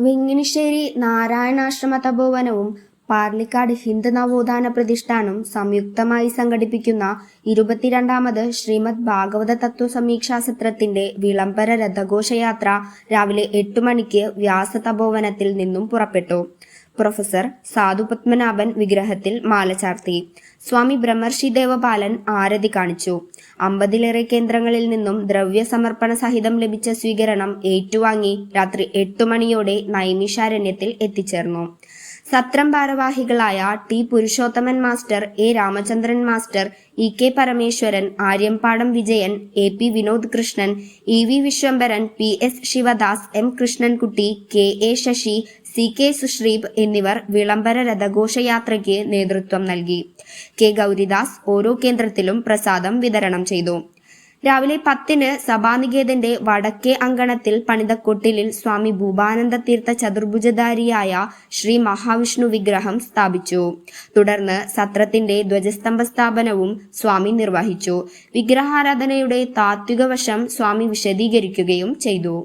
വെങ്ങിനിശ്ശേരി നാരായണാശ്രമ തപോവനവും പാർലിക്കാട് ഹിന്ദു നവോത്ഥാന പ്രതിഷ്ഠാനും സംയുക്തമായി സംഘടിപ്പിക്കുന്ന ഇരുപത്തിരണ്ടാമത് ശ്രീമദ് ഭാഗവത തത്വ സമീക്ഷാ സത്രത്തിന്റെ വിളംബര രഥഘോഷയാത്ര രാവിലെ എട്ട് മണിക്ക് വ്യാസ തപോവനത്തിൽ നിന്നും പുറപ്പെട്ടു. പ്രൊഫസർ സാധു പത്മനാഭൻ വിഗ്രഹത്തിൽ മാല ചാർത്തി. സ്വാമി ബ്രഹ്മർഷി ദേവപാലൻ ആരതി കാണിച്ചു. അമ്പതിലേറെ കേന്ദ്രങ്ങളിൽ നിന്നും ദ്രവ്യ സമർപ്പണ സഹിതം ലഭിച്ച സ്വീകരണം ഏറ്റുവാങ്ങി രാത്രി എട്ടു മണിയോടെ നൈമിഷാരണ്യത്തിൽ എത്തിച്ചേർന്നു. സത്രം ഭാരവാഹികളായ T Purushothaman master A Ramachandran master E K Parameswaran Aryampadam Vijayan A P Vinod Krishnan E V Viswambharan P S Sivadas M Krishnankutty K A Sasi C K Sushreeb എന്നിവർ വിളംബര രഥഘോഷയാത്രയ്ക്ക് നേതൃത്വം നൽകി. കെ ഗൗരിദാസ് ഓരോ കേന്ദ്രത്തിലും പ്രസാദം വിതരണം ചെയ്തു. രാവിലെ പത്തിന് സഭാനികേതന്റെ വടക്കേ അങ്കണത്തിൽ പണിത കൊട്ടിലിൽ സ്വാമി ഭൂപാനന്ദ തീർത്ഥ ചതുർഭുജധാരിയായ ശ്രീ മഹാവിഷ്ണു വിഗ്രഹം സ്ഥാപിച്ചു. തുടർന്ന് സത്രത്തിന്റെ ധ്വജസ്തംഭ സ്ഥാപനവും സ്വാമി നിർവഹിച്ചു. വിഗ്രഹാരാധനയുടെ താത്വിക വശം സ്വാമി വിശദീകരിക്കുകയും ചെയ്തു.